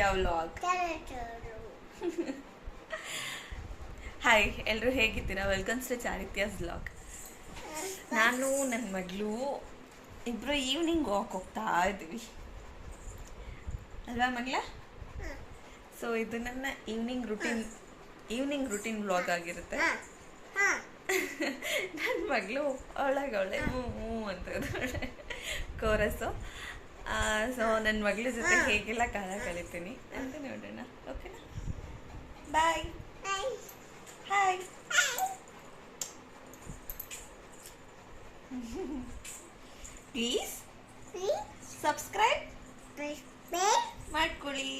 ಸಾರಿತ್ಯ vlog hi ಎಲ್ಲರೂ ಹೇಗಿದ್ದೀರಾ? Welcomes to ಚಾರಿತ್ಯಾಸ್ vlog ನಾನು ನನ್ನ ಮಗಳು ಇಬ್ಬರು ಈವ್ನಿಂಗ್ ವಾಕ್ ಹೋಗ್ತಾ ಇದ್ದೀವಿ ಅಲ್ವಾ ಮಗಳ? ಸೊ ಇದು ನನ್ನ evening routine evening routine vlog ಆಗಿರುತ್ತೆ. ನನ್ನ ಮಗಳು ಅವಳಾಗ ಅವಳೆ ಹ್ಞೂ ಹ್ಞೂ ಅಂತ ಕೋರಸ್ಸು ಸೊ ನನ್ನ ಮಗಳ ಜೊತೆ ಹೇಗೆಲ್ಲ ಕಾಲ ಕಳಿತೀನಿ. ಅಂತ ನೋಡೋಣ. ಓಕೆನಾ ಬಾಯ್ ಹಾಯ್ ಪ್ಲೀಸ್ ಸಬ್ಸ್ಕ್ರೈಬ್ ಮಾಡ್ಕೊಳ್ಳಿ.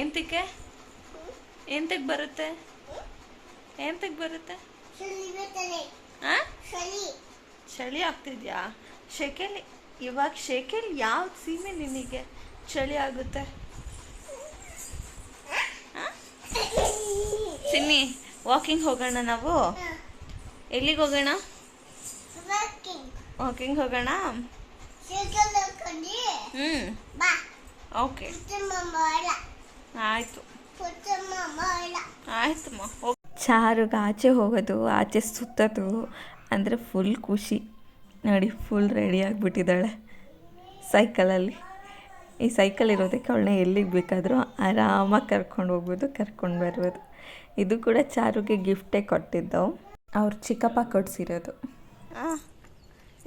ಎಂತಕ್ಕೆ ಎಂತಕ್ಕೆ ಬರುತ್ತೆ? ಎಂತಕ್ಕೆ ಬರುತ್ತೆ? ಚಳಿ ಆಗ್ತಿದ್ಯಾ? ಶೆಕೆಲಿ, ಇವಾಗ ಶೆಕೆಲ್ ಯಾವ ಸೀಮೆ ನಿನಗೆ ಚಳಿ ಆಗುತ್ತೆ? ಸಿಮ್ಮಿ ವಾಕಿಂಗ್ ಹೋಗೋಣ ನಾವು? ಎಲ್ಲಿಗೆ ಹೋಗೋಣ? ವಾಕಿಂಗ್ ಹೋಗೋಣ? ಹ್ಞೂ ಓಕೆ ಆಯಿತು. ಆಯ್ತಮ್ಮ ಚಾರುಗೆ ಆಚೆ ಹೋಗೋದು, ಆಚೆ ಸುತ್ತೋದು, ಅಂದರೆ ಫುಲ್ ಖುಷಿ. ನೋಡಿ ಫುಲ್ ರೆಡಿ ಆಗಿಬಿಟ್ಟಿದ್ದಾಳೆ ಸೈಕಲಲ್ಲಿ ಈ ಸೈಕಲ್ ಇರೋದಕ್ಕೆ ಅವಳನ್ನ ಎಲ್ಲಿಗೆ ಬೇಕಾದರೂ ಆರಾಮಾಗಿ ಕರ್ಕೊಂಡು ಹೋಗ್ಬೋದು ಕರ್ಕೊಂಡು ಬರ್ಬೋದು. ಇದು ಕೂಡ ಚಾರುಗೆ ಗಿಫ್ಟೇ ಕೊಟ್ಟಿದ್ದವು ಅವ್ರು ಚಿಕ್ಕಪ್ಪ ಕೊಡಿಸಿರೋದು.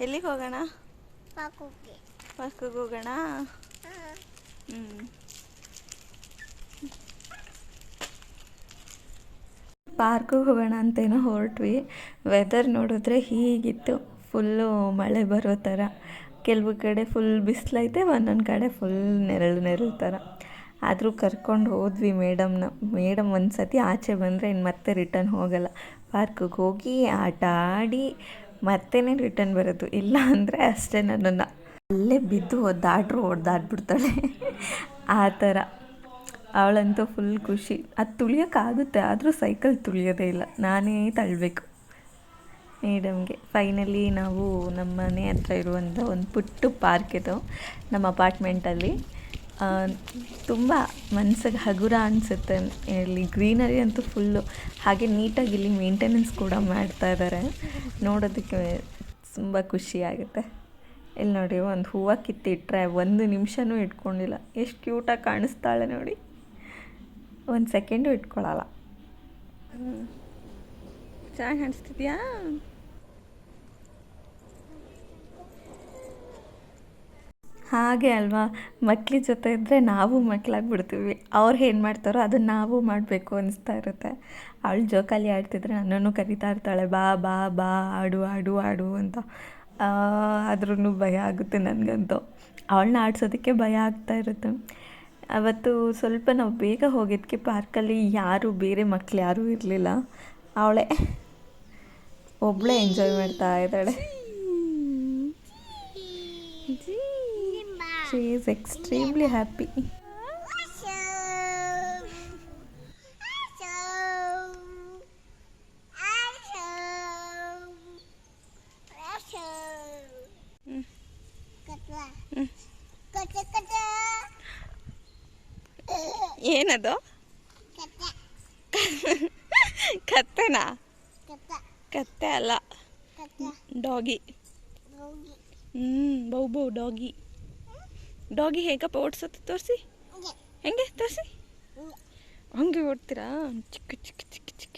ಎಲ್ಲಿಗೆ ಹೋಗೋಣ? ಪಾರ್ಕಿಗೆ ಹೋಗೋಣ? ಹ್ಞೂ ಪಾರ್ಕಿಗೆ ಹೋಗೋಣ ಅಂತೇನೋ ಹೊರಟ್ವಿ. ವೆದರ್ ನೋಡಿದ್ರೆ ಹೀಗಿತ್ತು. ಫುಲ್ಲು ಮಳೆ ಬರೋ ಥರ. ಕೆಲವು ಕಡೆ ಫುಲ್ ಬಿಸಿಲೈತೆ, ಒಂದೊಂದು ಕಡೆ ಫುಲ್ ನೆರಳು ನೆರಳು ಥರ. ಆದರೂ ಕರ್ಕೊಂಡು ಹೋದ್ವಿ ಮೇಡಮ್ನ. ಮೇಡಮ್ ಒಂದು ಸತಿ ಆಚೆ ಬಂದರೆ ಇನ್ನು ಮತ್ತೆ ರಿಟರ್ನ್ ಹೋಗಲ್ಲ. ಪಾರ್ಕಿಗೆ ಹೋಗಿ ಆಟ ಆಡಿ ಮತ್ತೆ ರಿಟರ್ನ್ ಬರೋದು. ಇಲ್ಲ ಅಂದರೆ ಅಷ್ಟೇ ನನ್ನನ್ನು. ಅಲ್ಲೇ ಬಿದ್ದು ಒದ್ದಾಡ್ರು ಒದ್ದಾಡ್ಬಿಡ್ತಾಳೆ ಆ ಥರ. ಅವಳಂತೂ ಫುಲ್ ಖುಷಿ. ಅದು ತುಳಿಯೋಕ್ಕಾಗುತ್ತೆ, ಆದರೂ ಸೈಕಲ್ ತುಳಿಯೋದೇ ಇಲ್ಲ. ನಾನೇ ತಳ್ಳಬೇಕು ಮೇಡಮ್ಗೆ. ಫೈನಲಿ ನಾವು ನಮ್ಮ ಮನೆ ಹತ್ರ ಇರುವಂಥ ಒಂದು ಪುಟ್ಟ ಪಾರ್ಕ್ ಇದು, ನಮ್ಮ ಅಪಾರ್ಟ್ಮೆಂಟಲ್ಲಿ ತುಂಬ ಮನ್ಸಿಗೆ ಹಗುರ ಅನಿಸುತ್ತೆ. ಇಲ್ಲಿ ಗ್ರೀನರಿ ಅಂತೂ ಫುಲ್ಲು ಹಾಗೆ ನೀಟಾಗಿ ಇಲ್ಲಿ ಮೇಂಟೆನೆನ್ಸ್ ಕೂಡ ಮಾಡ್ತಾ ಇದ್ದಾರೆ ನೋಡೋದಕ್ಕೆ ತುಂಬ ಖುಷಿಯಾಗುತ್ತೆ ಇಲ್ಲಿ ನೋಡಿ, ಒಂದು ಹೂವು ಕಿತ್ತಿಟ್ರೆ ಒಂದು ನಿಮಿಷನೂ ಇಟ್ಕೊಂಡಿಲ್ಲ. ಎಷ್ಟು ಕ್ಯೂಟಾಗಿ ಕಾಣಿಸ್ತಾಳೆ ನೋಡಿ. ಒಂದು ಸೆಕೆಂಡು ಇಟ್ಕೊಳ್ಳಲ್ಲ ಚೆನ್ನಾಗಿ ಕಾಣಿಸ್ತಿದ್ಯಾ? ಹಾಗೆ ಅಲ್ವಾ? ಮಕ್ಳ ಜೊತೆ ಇದ್ದರೆ ನಾವು ಮಕ್ಕಳಾಗ್ಬಿಡ್ತೀವಿ ಅವ್ರು ಏನು ಮಾಡ್ತಾರೋ ಅದನ್ನು ನಾವು ಮಾಡಬೇಕು ಅನಿಸ್ತಾ ಇರುತ್ತೆ. ಅವಳು ಜೋಕಾಲಿ ಆಡ್ತಿದ್ರೆ ನನ್ನನ್ನು ಕರಿತಾ ಇರ್ತಾಳೆ. ಬಾ ಬಾ ಬಾ, ಆಡು ಆಡು ಆಡು ಅಂತ. ಆದ್ರೂ ಭಯ ಆಗುತ್ತೆ ನನಗಂತೂ. ಅವಳನ್ನ ಆಡಿಸೋದಕ್ಕೆ ಭಯ ಆಗ್ತಾ ಇರುತ್ತೆ. ಅವತ್ತು ಸ್ವಲ್ಪ ನಾವು ಬೇಗ ಹೋಗಿದ್ದಕ್ಕೆ ಪಾರ್ಕಲ್ಲಿ ಯಾರು, ಬೇರೆ ಮಕ್ಳು ಯಾರೂ ಇರಲಿಲ್ಲ. ಅವಳೇ ಒಬ್ಬಳೇ ಎಂಜಾಯ್ ಮಾಡ್ತಾ ಇದ್ದಾಳೆ. ಶಿ ಈಸ್ ಎಕ್ಸ್ಟ್ರೀಮ್ಲಿ ಹ್ಯಾಪಿ ಏನದು? ಕತ್ತೆನಾ? ಕತ್ತೆ ಅಲ್ಲ. ಡಾಗಿ. ಹ್ಞೂ ಬೌ ಬೌ ಡಾಗಿ. ಡಾಗಿ ಹೇಗಪ್ಪ ಓಡಿಸುತ್ತೆ ತೋರಿಸಿ. ಹೆಂಗೆ. ತೋರಿಸಿ. ಹಂಗೆ. ಓಡ್ತೀರಾ? ಚಿಕ್ಕ ಚಿಕ್ಕ ಚಿಕ್ಕ ಚಿಕ್ಕ.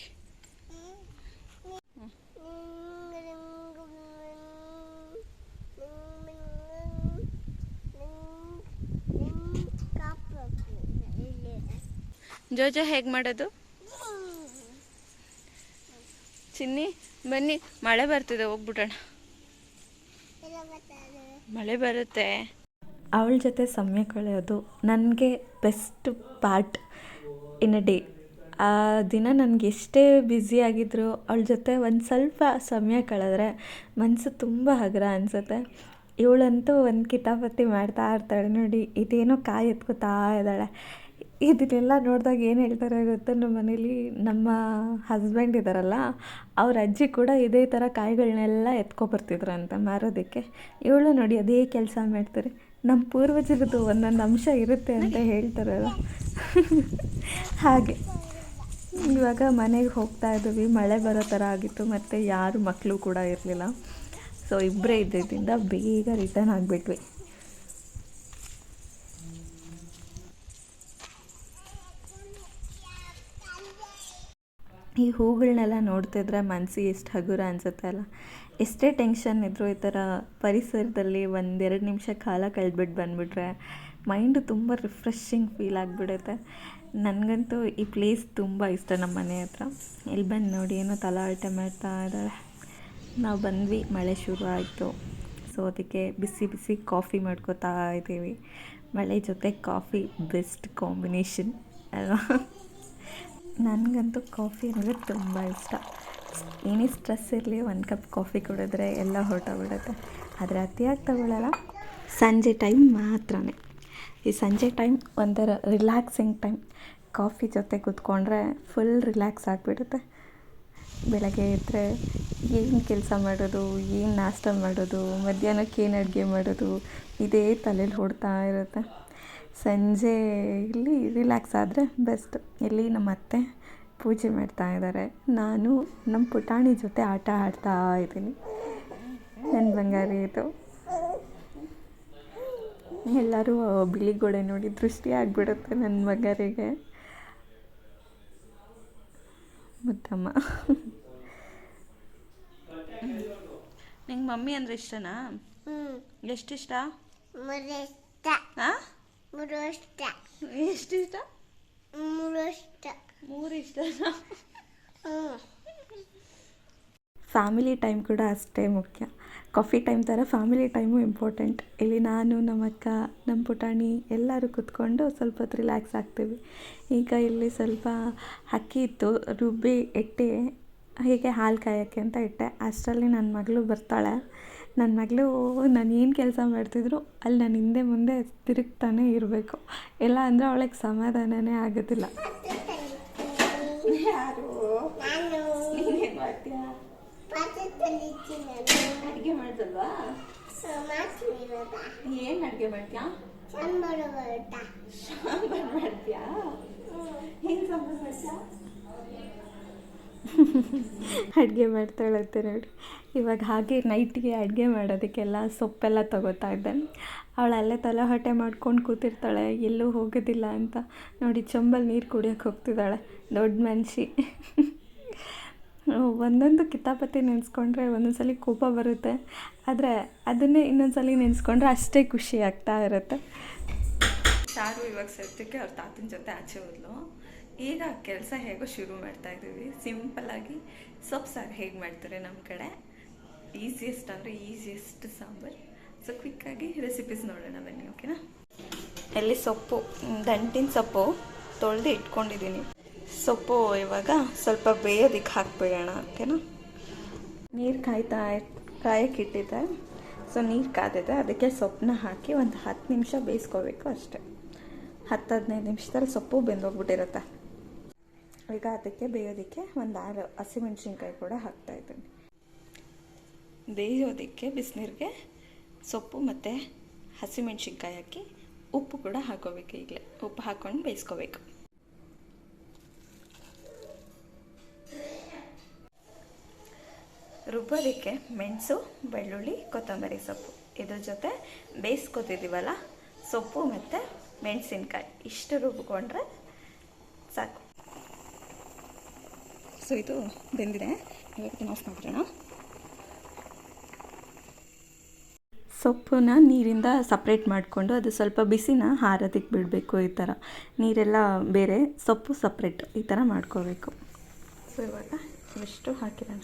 ಜೋಜೋ ಹೇಗೆ ಮಾಡೋದು? ಚಿನ್ನಿ, ಬನ್ನಿ, ಮಳೆ ಬರ್ತದೆ, ಹೋಗ್ಬಿಡೋಣ. ಮಳೆ ಬರುತ್ತೆ. ಅವಳ ಜೊತೆ ಸಮಯ ಕಳೆಯೋದು ನನಗೆ best part in a day. ಆ ದಿನ ನನಗೆ ಎಷ್ಟೇ ಆಗಿದ್ರು ಅವಳ ಜೊತೆ ಒಂದು ಸ್ವಲ್ಪ ಸಮಯ ಕಳೆದ್ರೆ ಮನಸ್ಸು ತುಂಬ ಹಗುರ ಅನಿಸುತ್ತೆ. ಇವಳಂತೂ ಒಂದು ಕಿತಾಪತಿ ಮಾಡ್ತಾ ಇರ್ತಾಳೆ ನೋಡಿ, ಇದೇನೋ ಕಾಯಿ ಎತ್ಕೋತಾ ಇದ್ದಾಳೆ. ಇದನ್ನೆಲ್ಲ ನೋಡಿದಾಗ ಏನು ಹೇಳ್ತಾರೆ ಗೊತ್ತಾ? ನಮ್ಮ ಮನೇಲಿ ನಮ್ಮ ಹಸ್ಬೆಂಡ್ ಇದ್ದಾರಲ್ಲ ಅವ್ರ ಅಜ್ಜಿ ಕೂಡ ಇದೇ ಥರ ಕಾಯಿಗಳನ್ನೆಲ್ಲ ಎತ್ಕೊಬರ್ತಿದ್ರಂತೆ ಮಾರೋದಕ್ಕೆ. ಇವಳು ನೋಡಿ ಅದೇ ಕೆಲಸ ಮಾಡ್ತಾರೆ. ನಮ್ಮ ಪೂರ್ವಜರದ್ದು ಒಂದೊಂದು ಅಂಶ ಇರುತ್ತೆ ಅಂತ ಹೇಳ್ತಾರಲ್ಲ ಹಾಗೆ. ಇವಾಗ ಮನೆಗೆ ಹೋಗ್ತಾ ಇದ್ದೀವಿ ಮಳೆ ಬರೋ ಥರ ಆಗಿತ್ತು, ಮತ್ತು ಯಾರು ಮಕ್ಕಳು ಕೂಡ ಇರಲಿಲ್ಲ. ಸೊ ಇಬ್ಬರೇ ಇದ್ದಿದ್ದರಿಂದ ಬೇಗ ರಿಟರ್ನ್ ಆಗಿಬಿಟ್ವಿ. ಈ ಹೂಗಳನ್ನೆಲ್ಲ ನೋಡ್ತಿದ್ರೆ ಮನಸ್ಸಿಗೆ ಎಷ್ಟು ಹಗುರ ಅನಿಸುತ್ತೆ ಅಲ್ಲ? ಎಷ್ಟೇ ಟೆನ್ಷನ್ ಇದ್ದರೂ ಈ ಥರ ಪರಿಸರದಲ್ಲಿ ಒಂದೆರಡು ನಿಮಿಷ ಕಾಲ ಕಳೆದ್ಬಿಟ್ಟು ಬಂದುಬಿಟ್ರೆ ಮೈಂಡು ತುಂಬ ರಿಫ್ರೆಶಿಂಗ್ ಫೀಲ್ ಆಗಿಬಿಡುತ್ತೆ. ನನಗಂತೂ ಈ ಪ್ಲೇಸ್ ತುಂಬ ಇಷ್ಟ ನಮ್ಮ ಮನೆ ಹತ್ರ. ಇಲ್ಲಿ ಬಂದು ನೋಡಿ, ಏನೋ ತಲಾಟೆ ಮಾಡ್ತಾ ಇದ್ದಾಳೆ ನಾವು ಬಂದ್ವಿ, ಮಳೆ ಶುರು ಆಯಿತು. ಸೊ ಅದಕ್ಕೆ ಬಿಸಿ ಬಿಸಿ ಕಾಫಿ ಮಾಡ್ಕೋತಾ ಇದ್ದೀವಿ. ಮಳೆ ಜೊತೆ ಕಾಫಿ ಬೆಸ್ಟ್ ಕಾಂಬಿನೇಷನ್ ಅಲ್ವಾ? ನನಗಂತೂ ಕಾಫಿ ಅಂದರೆ ತುಂಬ ಇಷ್ಟ. ಏನೇ ಸ್ಟ್ರೆಸ್ ಇರಲಿ, ಒಂದು ಕಪ್ ಕಾಫಿ ಕುಡಿದ್ರೆ ಎಲ್ಲ ಹೊರಟೋಗ್ಬಿಡುತ್ತೆ. ಆದರೆ ಅತಿಯಾಗಿ ತಗೊಳ್ಳಲ್ಲ ಸಂಜೆ ಟೈಮ್ ಮಾತ್ರ ಈ ಸಂಜೆ ಟೈಮ್ ಒಂಥರ ರಿಲ್ಯಾಕ್ಸಿಂಗ್ ಟೈಮ್. ಕಾಫಿ ಜೊತೆ ಕೂತ್ಕೊಂಡ್ರೆ ಫುಲ್ ರಿಲ್ಯಾಕ್ಸ್ ಆಗಿಬಿಡುತ್ತೆ. ಬೆಳಗ್ಗೆ ಎದ್ದರೆ ಏನು ಕೆಲಸ ಮಾಡೋದು, ಏನು ನಾಷ್ಟ ಮಾಡೋದು ಮಧ್ಯಾಹ್ನಕ್ಕೆ ಏನು ಅಡುಗೆ ಮಾಡೋದು, ಇದೇ ತಲೆಯಲ್ಲಿ ಹೊಡ್ತಾ ಇರುತ್ತೆ. ಸಂಜೆ ಇಲ್ಲಿ ರಿಲ್ಯಾಕ್ಸ್ ಆದರೆ ಬೆಸ್ಟ್ ಇಲ್ಲಿ ನಮ್ಮ ಅತ್ತೆ ಪೂಜೆ ಮಾಡ್ತಾ ಇದ್ದಾರೆ ನಾನು ನಮ್ಮ ಪುಟಾಣಿ ಜೊತೆ ಆಟ ಆಡ್ತಾ ಇದ್ದೀನಿ. ನನ್ನ ಬಂಗಾರಿ ಇದು. ಎಲ್ಲರೂ ಬಿಳಿ ಗೋಡೆ ನೋಡಿ ದೃಷ್ಟಿ ಆಗಿಬಿಡುತ್ತೆ ನನ್ನ ಬಂಗಾರಿಗೆ. ಮುದ್ದಮ್ಮ ನಿಂಗೆ ಮಮ್ಮಿ ಅಂದರೆ ಇಷ್ಟನಾ? ಎಷ್ಟಿಷ್ಟ ಮುರುಷ್ಟ ಹಾಂ ಇಷ್ಟ ಎಷ್ಟು ಇಷ್ಟ? ಮೂರು ಇಷ್ಟನಾ ಹ್ಮ್ ಫ್ಯಾಮಿಲಿ ಟೈಮ್ ಕೂಡ ಅಷ್ಟೇ ಮುಖ್ಯ. ಕಾಫಿ ಟೈಮ್ ಥರ ಫ್ಯಾಮಿಲಿ ಟೈಮು ಇಂಪಾರ್ಟೆಂಟ್. ಇಲ್ಲಿ ನಾನು ನಮ್ಮ ಅಕ್ಕ ನಮ್ಮ ಪುಟಾಣಿ ಎಲ್ಲರೂ ಕೂತ್ಕೊಂಡು ಸ್ವಲ್ಪ ಹೊತ್ತು ರಿಲ್ಯಾಕ್ಸ್ ಆಗ್ತೀವಿ. ಈಗ ಇಲ್ಲಿ ಸ್ವಲ್ಪ ಅಕ್ಕಿ ಇತ್ತು ರುಬ್ಬಿ ಇಟ್ಟು ಹೀಗೆ ಹಾಲು ಕಾಯೋಕ್ಕೆ ಅಂತ ಇಟ್ಟೆ. ಅಷ್ಟರಲ್ಲಿ ನನ್ನ ಮಗಳು ಬರ್ತಾಳೆ. ನನ್ನ ಮಗಳು ನಾನು ಏನು ಕೆಲಸ ಮಾಡ್ತಿದ್ರು ಅಲ್ಲಿ ನಾನು ಹಿಂದೆ ಮುಂದೆ ತಿರುಗ್ತಾನೆ ಇರಬೇಕು. ಇಲ್ಲ ಅಂದರೆ ಅವಳಿಗೆ ಸಮಾಧಾನನೇ ಆಗೋದಿಲ್ಲ. ಅಡುಗೆ ಮಾಡ್ದಲ್ವಾ? ಏನು ಅಡುಗೆ ಮಾಡ್ತೀಯಾ? ಸಾಂಬಾರು ಮಾಡ್ತೀಯಾ? ಏನು ಸಾಂಬಾರು ಮಾಡ್ತೀಯಾ? ಅಡುಗೆ ಮಾಡ್ತಾಳಂತೆ ನೋಡಿ. ಇವಾಗ ಹಾಗೆ ನೈಟ್ಗೆ ಅಡುಗೆ ಮಾಡೋದಕ್ಕೆಲ್ಲ ಸೊಪ್ಪೆಲ್ಲ ತಗೋತಾ ಇದ್ದೆ. ಅವಳು ಅಲ್ಲೇ ತಲೆ ಹೊಟ್ಟೆ ಮಾಡ್ಕೊಂಡು ಕೂತಿರ್ತಾಳೆ, ಎಲ್ಲೂ ಹೋಗೋದಿಲ್ಲ ಅಂತ. ನೋಡಿ ಚೊಂಬಲ್ಲಿ ನೀರು ಕುಡಿಯೋಕೆ ಹೋಗ್ತಿದ್ದಾಳೆ, ದೊಡ್ಡ ಮನುಷ್ಯ ಒಂದೊಂದು ಕಿತಾಪತಿ ನೆನೆಸ್ಕೊಂಡ್ರೆ ಒಂದೊಂದ್ಸಲಿ ಕೋಪ ಬರುತ್ತೆ. ಆದರೆ ಅದನ್ನೇ ಇನ್ನೊಂದ್ಸಲಿ ನೆನೆಸ್ಕೊಂಡ್ರೆ ಅಷ್ಟೇ ಖುಷಿ ಆಗ್ತಾ ಇರುತ್ತೆ. ಸಾರು ಇವಾಗ ಸದ್ಯಕ್ಕೆ ಅವ್ರ ತಾತನ ಜೊತೆ ಆಚೆ ಹೋದ್ಲು. ಈಗ ಕೆಲಸ ಹೇಗೋ ಶುರು ಮಾಡ್ತಾ ಇದ್ದೀವಿ. ಸಿಂಪಲ್ಲಾಗಿ ಸೊಪ್ಪು, ಸಾರು ಹೇಗೆ ಮಾಡ್ತಾರೆ ನಮ್ಮ ಕಡೆ? ಈಸಿಯೆಸ್ಟ್ ಅಂದರೆ ಈಸಿಯೆಸ್ಟ್ ಸಾಂಬಾರು. ಸೊ ಕ್ವಿಕ್ಕಾಗಿ ರೆಸಿಪೀಸ್ ನೋಡೋಣ ಬನ್ನಿ ಓಕೆನಾ ಎಲ್ಲಿ ಸೊಪ್ಪು, ದಂಟಿನ ಸೊಪ್ಪು ತೊಳೆದು ಇಟ್ಕೊಂಡಿದ್ದೀನಿ. ಸೊಪ್ಪು ಇವಾಗ ಸ್ವಲ್ಪ ಬೇಯೋದಿಕ್ಕೆ ಹಾಕ್ಬಿಡೋಣ ಓಕೆನಾ ನೀರು ಕಾಯ್ತಾ ಕಾಯಕ್ಕೆ ಇಟ್ಟಿದ್ದೆ. ಸೊ ನೀರು ಕಾದಿದೆ. ಅದಕ್ಕೆ ಸೊಪ್ಪನ್ನ ಹಾಕಿ ಒಂದು ಹತ್ತು ನಿಮಿಷ ಬೇಯಿಸ್ಕೋಬೇಕು ಅಷ್ಟೆ. ಹತ್ತು ಹದಿನೈದು ನಿಮಿಷದಲ್ಲಿ ಸೊಪ್ಪು ಬೆಂದೋಗ್ಬಿಟ್ಟಿರುತ್ತೆ. ಈಗ ಅದಕ್ಕೆ ಬೇಯೋದಕ್ಕೆ ಒಂದು ಆರು ಹಸಿಮೆಣ್ಸಿನ್ಕಾಯಿ ಕೂಡ ಹಾಕ್ತಾ ಇದ್ದೀನಿ. ಬೇಯೋದಕ್ಕೆ ಬಿಸಿನೀರಿಗೆ ಸೊಪ್ಪು ಮತ್ತು ಹಸಿಮೆಣಸಿನ್ಕಾಯಿ ಹಾಕಿ ಉಪ್ಪು ಕೂಡ ಹಾಕೋಬೇಕು ಈಗಲೇ. ಉಪ್ಪು ಹಾಕ್ಕೊಂಡು ಬೇಯಿಸ್ಕೋಬೇಕು. ರುಬ್ಬೋದಕ್ಕೆ ಮೆಣಸು, ಬೆಳ್ಳುಳ್ಳಿ, ಕೊತ್ತಂಬರಿ ಸೊಪ್ಪು. ಇದ್ರ ಜೊತೆ ಬೇಯಿಸ್ಕೊತಿದ್ದೀವಲ್ಲ, ಸೊಪ್ಪು ಮತ್ತು ಮೆಣಸಿನ್ಕಾಯಿ. ಇಷ್ಟು ರುಬ್ಕೊಂಡ್ರೆ ಸೊ ಇದು ಬೆಂದಿದೆ. ಇವಾಗ ಮಾಡಿಬಿಡೋಣ. ಸೊಪ್ಪನ್ನ ನೀರಿಂದ ಸಪ್ರೇಟ್ ಮಾಡಿಕೊಂಡು ಅದು ಸ್ವಲ್ಪ ಬಿಸಿನ ಹಾರದಿಕ್ಕೆ ಬಿಡಬೇಕು ಈ ಥರ. ನೀರೆಲ್ಲ ಬೇರೆ, ಸೊಪ್ಪು ಸಪ್ರೇಟ್ ಈ ಥರ ಮಾಡ್ಕೋಬೇಕು. ಸೊ ಇವಾಗ ಇಷ್ಟು ಹಾಕಿರೋಣ.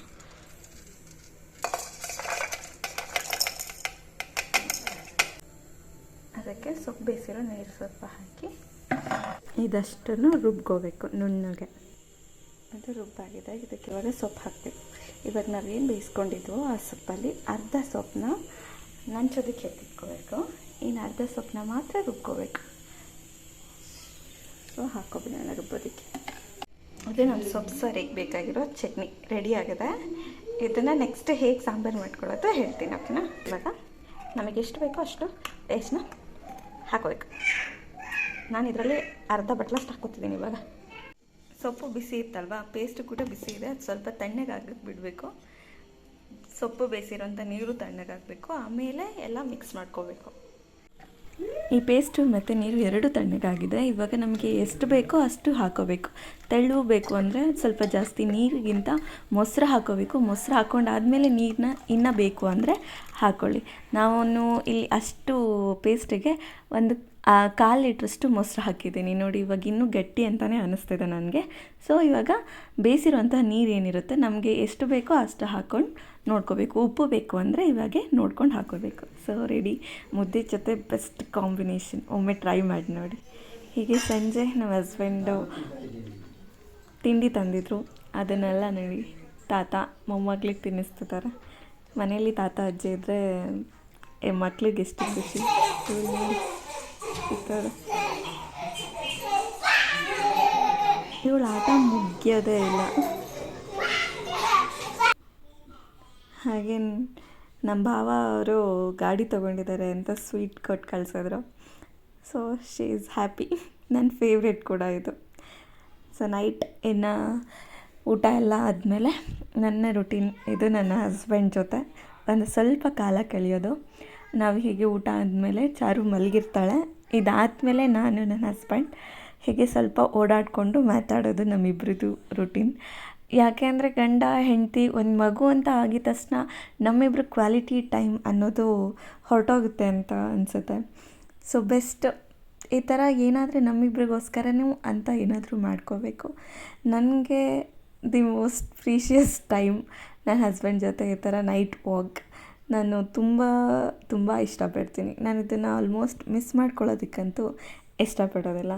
ಅದಕ್ಕೆ ಸೊಪ್ಪು ಬೇಸಿರೋ ನೀರು ಸ್ವಲ್ಪ ಹಾಕಿ ಇದಷ್ಟನ್ನು ರುಬ್ಕೋಬೇಕು ನುಣ್ಣಗೆ. ಅದು ರುಬ್ಬಾಗಿದೆ. ಇದಕ್ಕೆ ಇವಾಗ ಸೊಪ್ಪು ಹಾಕಬೇಕು. ಇವಾಗ ನಾವೇನು ಬೇಯಿಸ್ಕೊಂಡಿದ್ವೋ ಆ ಸೊಪ್ಪಲ್ಲಿ ಅರ್ಧ ಸೊಪ್ಪನ್ನ ನಂಚೋದಕ್ಕೆ ಎತ್ತಿಟ್ಕೋಬೇಕು. ಇನ್ನು ಅರ್ಧ ಸೊಪ್ಪನ್ನ ಮಾತ್ರ ರುಬ್ಕೋಬೇಕು. ಸೊ ಹಾಕೋಬಿಡೋಣ ರುಬ್ಬೋದಕ್ಕೆ. ಅದೇ ನಮ್ಮ ಸೊಪ್ಪು ಸಾರಿಗೆ ಬೇಕಾಗಿರೋ ಚಟ್ನಿ ರೆಡಿ ಆಗಿದೆ. ಇದನ್ನು ನೆಕ್ಸ್ಟ್ ಹೇಗೆ ಸಾಂಬಾರು ಮಾಡ್ಕೊಳ್ಳೋದು ಹೇಳ್ತೀನಿ ಓಕೆನಾ ಇವಾಗ ನಮಗೆ ಎಷ್ಟು ಬೇಕೋ ಅಷ್ಟು ಟೇಸ್ಟ್ನ ಹಾಕೋಬೇಕು. ನಾನು ಇದರಲ್ಲಿ ಅರ್ಧ ಬಟ್ಲಷ್ಟು ಹಾಕೋತಿದ್ದೀನಿ ಇವಾಗ. ಸೊಪ್ಪು ಬಿಸಿ ಇತ್ತಲ್ವಾ? ಪೇಸ್ಟ್ ಕೂಡ ಬಿಸಿ ಇದೆ. ಅದು ಸ್ವಲ್ಪ ತಣ್ಣಗಾಗಕ್ಕೆ ಬಿಡಬೇಕು. ಸೊಪ್ಪು ಬೇಯಿಸಿರೋಂಥ ನೀರು ತಣ್ಣಗಾಗಬೇಕು ಆಮೇಲೆ ಎಲ್ಲ ಮಿಕ್ಸ್ ಮಾಡ್ಕೋಬೇಕು. ಈ ಪೇಸ್ಟು ಮತ್ತು ನೀರು ಎರಡು ತಣ್ಣಗಾಗಿದೆ ಇವಾಗ ನಮಗೆ ಎಷ್ಟು ಬೇಕೋ ಅಷ್ಟು ಹಾಕೋಬೇಕು. ತೆಳ್ಳು ಬೇಕು ಅಂದರೆ ಸ್ವಲ್ಪ ಜಾಸ್ತಿ ನೀರಿಗಿಂತ ಮೊಸರು ಹಾಕೋಬೇಕು. ಮೊಸರು ಹಾಕೊಂಡಾದಮೇಲೆ ನೀರನ್ನ ಇನ್ನೂ ಬೇಕು ಅಂದರೆ ಹಾಕ್ಕೊಳ್ಳಿ ನಾವು ಇಲ್ಲಿ ಅಷ್ಟು ಪೇಸ್ಟಿಗೆ ಒಂದು ಕಾಲು ಲೀಟ್ರಷ್ಟು ಮೊಸರು ಹಾಕಿದ್ದೀನಿ. ನೋಡಿ, ಇವಾಗ ಇನ್ನೂ ಗಟ್ಟಿ ಅಂತಲೇ ಅನ್ನಿಸ್ತಿದೆ ನನಗೆ. ಸೊ ಇವಾಗ ಬೇಯಿಸಿರುವಂಥ ನೀರು ಏನಿರುತ್ತೆ ನಮಗೆ ಎಷ್ಟು ಬೇಕೋ ಅಷ್ಟು ಹಾಕ್ಕೊಂಡು ನೋಡ್ಕೋಬೇಕು. ಉಪ್ಪು ಬೇಕು ಅಂದರೆ ಇವಾಗೆ ನೋಡ್ಕೊಂಡು ಹಾಕೋಬೇಕು. ಸೊ ರೆಡಿ ಮುದ್ದೆ ಜೊತೆ ಬೆಸ್ಟ್ ಕಾಂಬಿನೇಷನ್ ಒಮ್ಮೆ ಟ್ರೈ ಮಾಡಿ ನೋಡಿ. ಹೀಗೆ ಸಂಜೆ ನಮ್ಮ ಹಸ್ಬೆಂಡು ತಿಂಡಿ ತಂದಿದ್ರು. ಅದನ್ನೆಲ್ಲ ನೋಡಿ, ತಾತ ಮೊಮ್ಮಕ್ಳಿಗೆ ತಿನ್ನಿಸ್ತಿದ್ದಾರೆ ಮನೆಯಲ್ಲಿ ತಾತ, ಅಜ್ಜಿ ಇದ್ದರೆ ಮಕ್ಳಿಗೆ ಎಷ್ಟು ಖುಷಿ. ಸಿಗ್ತಾರೆ ಇವಳು ಆಟ ಮುಗಿಯೋದೇ ಇಲ್ಲ. ಹಾಗೆ ನಮ್ಮ ಭಾವ ಅವರು ಗಾಡಿ ತೊಗೊಂಡಿದ್ದಾರೆ ಅಂತ ಸ್ವೀಟ್ ಕೊಟ್ಟು ಕಳ್ಸಿದ್ರು. ಸೊ ಶಿ ಈಸ್ ಹ್ಯಾಪಿ ನನ್ನ ಫೇವ್ರೆಟ್ ಕೂಡ ಇದು. ಸೊ ನೈಟ್ ಇನ್ನು ಊಟ ಎಲ್ಲ ಆದಮೇಲೆ ನನ್ನ ರುಟೀನ್ ಇದು ನನ್ನ ಹಸ್ಬೆಂಡ್ ಜೊತೆ. ಒಂದು ಸ್ವಲ್ಪ ಕಾಲ ಕಳೆಯೋದು. ನಾವು ಹೀಗೆ ಊಟ ಆದಮೇಲೆ ಚಾರು ಮಲಗಿರ್ತಾಳೆ. ಇದಾದಮೇಲೆ ನಾನು ನನ್ನ ಹಸ್ಬೆಂಡ್ ಹೀಗೆ ಸ್ವಲ್ಪ ಓಡಾಡಿಕೊಂಡು ಮಾತಾಡೋದು ನಮ್ಮಿಬ್ರದ್ದು ರುಟೀನ್ ಯಾಕೆ ಅಂದರೆ ಗಂಡ, ಹೆಂಡತಿ, ಒಂದು ಮಗು ಅಂತ ಆಗಿದ ತಕ್ಷಣ ನಮ್ಮಿಬ್ರ ಕ್ವಾಲಿಟಿ ಟೈಮ್ ಅನ್ನೋದು ಹೊರಟೋಗುತ್ತೆ ಅಂತ ಅನಿಸುತ್ತೆ. ಸೊ ಬೆಸ್ಟ್ ಈ ಥರ ಏನಾದರೂ ನಮ್ಮಿಬ್ರಿಗೋಸ್ಕರನೂ ಅಂತ ಏನಾದರೂ ಮಾಡ್ಕೋಬೇಕು. ನನಗೆ ದಿ ಮೋಸ್ಟ್ ಪ್ರೀಷಿಯಸ್ ಟೈಮ್ ನನ್ನ ಹಸ್ಬೆಂಡ್ ಜೊತೆ ಈ ಥರ ನೈಟ್ ವಾಕ್ ನಾನು ತುಂಬ ತುಂಬ ಇಷ್ಟಪಡ್ತೀನಿ. ನಾನು ಇದನ್ನು ಆಲ್ಮೋಸ್ಟ್ ಮಿಸ್ ಮಾಡ್ಕೊಳ್ಳೋದಕ್ಕಂತೂ ಇಷ್ಟಪಡೋದಿಲ್ಲ.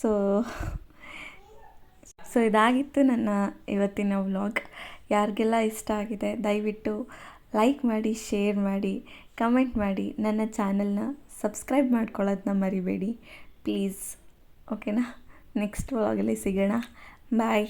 ಸೊ ಸೊ ಇದಾಗಿತ್ತು ನನ್ನ ಇವತ್ತಿನ ವ್ಲಾಗ್ ಯಾರಿಗೆಲ್ಲ ಇಷ್ಟ ಆಗಿದೆ, ದಯವಿಟ್ಟು ಲೈಕ್ ಮಾಡಿ ಶೇರ್ ಮಾಡಿ ಕಮೆಂಟ್ ಮಾಡಿ, ನನ್ನ ಚಾನಲ್ನ ಸಬ್ಸ್ಕ್ರೈಬ್ ಮಾಡ್ಕೊಳ್ಳೋದನ್ನ ಮರಿಬೇಡಿ. ಪ್ಲೀಸ್ ಓಕೆನಾ ನೆಕ್ಸ್ಟ್ ವ್ಲಾಗಲ್ಲಿ ಸಿಗೋಣ. ಬಾಯ್